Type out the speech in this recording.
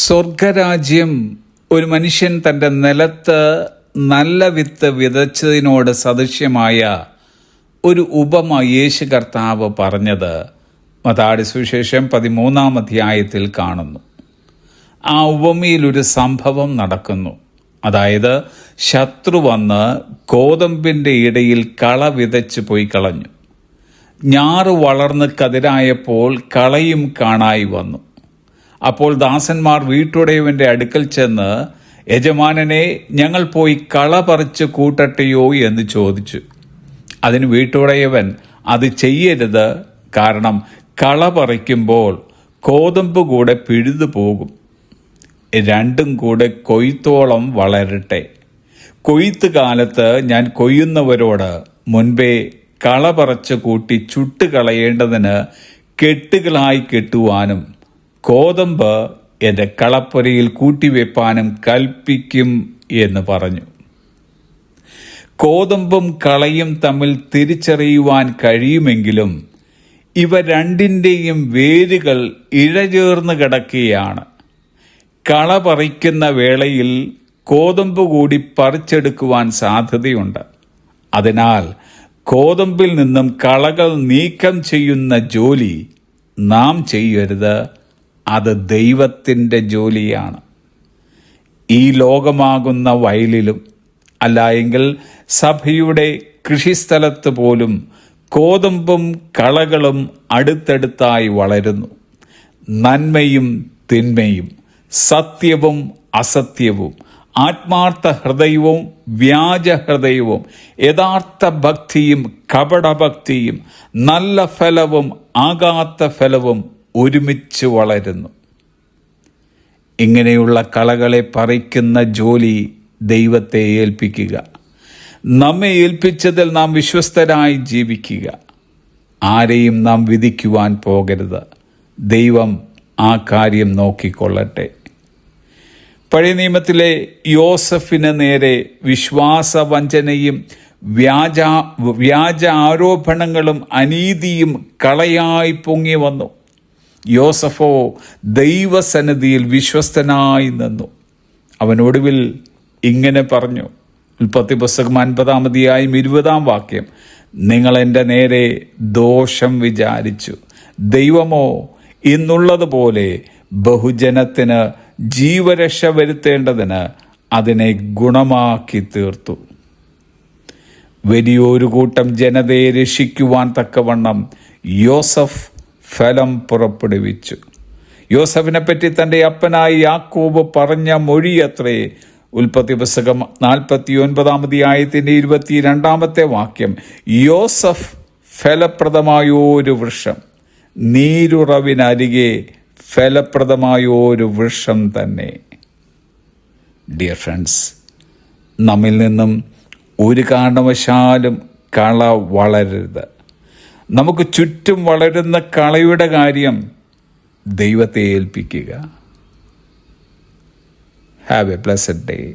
സ്വർഗരാജ്യം ഒരു മനുഷ്യൻ തന്റെ നിലത്ത് നല്ല വിത്ത് വിതച്ചതിനോട് സദൃശ്യമായ ഒരു ഉപമ യേശു കർത്താവ് പറഞ്ഞത് മതാടി സുവിശേഷം പതിമൂന്നാം അധ്യായത്തിൽ കാണുന്നു. ആ ഉപമയിൽ ഒരു സംഭവം നടക്കുന്നു. അതായത് ശത്രു വന്ന് ഗോതമ്പിന്റെ ഇടയിൽ കള വിതച്ച് പോയി കളഞ്ഞു. ഞാറ് വളർന്ന് കതിരായപ്പോൾ കളയും കാണായി വന്നു. അപ്പോൾ ദാസന്മാർ വീട്ടുടയവന്റെ അടുക്കൽ ചെന്ന് യജമാനനെ ഞങ്ങൾ പോയി കള പറിച്ച് കൂട്ടട്ടെയോ? എന്ന് ചോദിച്ചു. അതിന് വീട്ടുടയവൻ അത് ചെയ്യരുത്. കാരണം കള പറിക്കുമ്പോൾ കോതമ്പ് കൂടെ പിഴുതു പോകും. രണ്ടും കൂടെ കൊയ്ത്തോളം വളരട്ടെ. കൊയ്ത്ത് കാലത്ത് ഞാൻ കൊയ്യുന്നവരോട് മുൻപേ കള പറച്ച് കൂട്ടി ചുട്ടുകളയേണ്ടതിന് കെട്ടുകളായി കെട്ടുവാനും കോതമ്പ് എന്റെ കളപ്പുരയിൽ കൂട്ടിവെപ്പാനും കൽപ്പിക്കും എന്ന് പറഞ്ഞു. കോതമ്പും കളയും തമ്മിൽ തിരിച്ചറിയുവാൻ കഴിയുമെങ്കിലും ഇവ രണ്ടിന്റെയും വേരുകൾ ഇഴചേർന്ന് കിടക്കുകയാണ്. കള പറിക്കുന്ന വേളയിൽ കോതമ്പ് കൂടി പറിച്ചെടുക്കുവാൻ സാധ്യതയുണ്ട്. അതിനാൽ കോതമ്പിൽ നിന്നും കളകൾ നീക്കം ചെയ്യുന്ന ജോലി നാം ചെയ്യരുത്. അത് ദൈവത്തിന്റെ ജോലിയാണ്. ഈ ലോകമാകുന്ന വയലിലും അല്ല എങ്കിൽ സഭയുടെ കൃഷിസ്ഥലത്ത് പോലും കോതമ്പും കളകളും അടുത്തടുത്തായി വളരുന്നു. നന്മയും തിന്മയും സത്യവും അസത്യവും ആത്മാർത്ഥ ഹൃദയവും വ്യാജ ഹൃദയവും യഥാർത്ഥ ഭക്തിയും കപടഭക്തിയും നല്ല ഫലവും ആകാത്ത ഫലവും ഒരുമിച്ച് വളരുന്നു. ഇങ്ങനെയുള്ള കളകളെ പറിക്കുന്ന ജോലി ദൈവത്തെ ഏൽപ്പിക്കുക. നമ്മെ ഏൽപ്പിച്ചതിൽ നാം വിശ്വസ്തരായി ജീവിക്കുക. ആരെയും നാം വിധിക്കുവാൻ പോകരുത്. ദൈവം ആ കാര്യം നോക്കിക്കൊള്ളട്ടെ. പഴയ നിയമത്തിലെ യോസഫിന് നേരെ വിശ്വാസവഞ്ചനയും വ്യാജ വ്യാജ ആരോപണങ്ങളും അനീതിയും കളയായി പൊങ്ങി വന്നു. യോസഫോ ദൈവസന്നിധിയിൽ വിശ്വസ്തനായി നിന്നു. അവനൊടുവിൽ ഇങ്ങനെ പറഞ്ഞു. ഉൽപ്പത്തി പുസ്തകം അൻപതാമതിയായും ഇരുപതാം വാക്യം. നിങ്ങൾ എന്റെ നേരെ ദോഷം വിചാരിച്ചു. ദൈവമോ ഇന്നുള്ളതുപോലെ ബഹുജനത്തിന് ജീവരക്ഷ വരുത്തേണ്ടതിന് അതിനെ ഗുണമാക്കി തീർത്തു. വലിയൊരു കൂട്ടം ജനതയെ രക്ഷിക്കുവാൻ തക്കവണ്ണം യോസഫ് ഫലം പുറപ്പെടുവിച്ചു. യോസഫിനെ പറ്റി തന്റെ അപ്പനായി യാക്കോബ് പറഞ്ഞ മൊഴിയത്രേ ഉൽപ്പത്തി പുസ്തകം നാൽപ്പത്തി ഒൻപതാമതിയായത്തിന്റെ ഇരുപത്തി രണ്ടാമത്തെ വാക്യം യോസഫ് ഫലപ്രദമായൊരു വൃക്ഷം നീരുറവിനരികെ ഫലപ്രദമായൊരു വൃക്ഷം തന്നെ. ഡിയർ ഫ്രണ്ട്സ് നമ്മിൽ നിന്നും ഒരു കാരണവശാലും കള വളരരുത്. നമുക്ക് ചുറ്റും വളരുന്ന കളയുടെ കാര്യം ദൈവത്തെ ഏൽപ്പിക്കുക. Have A pleasant day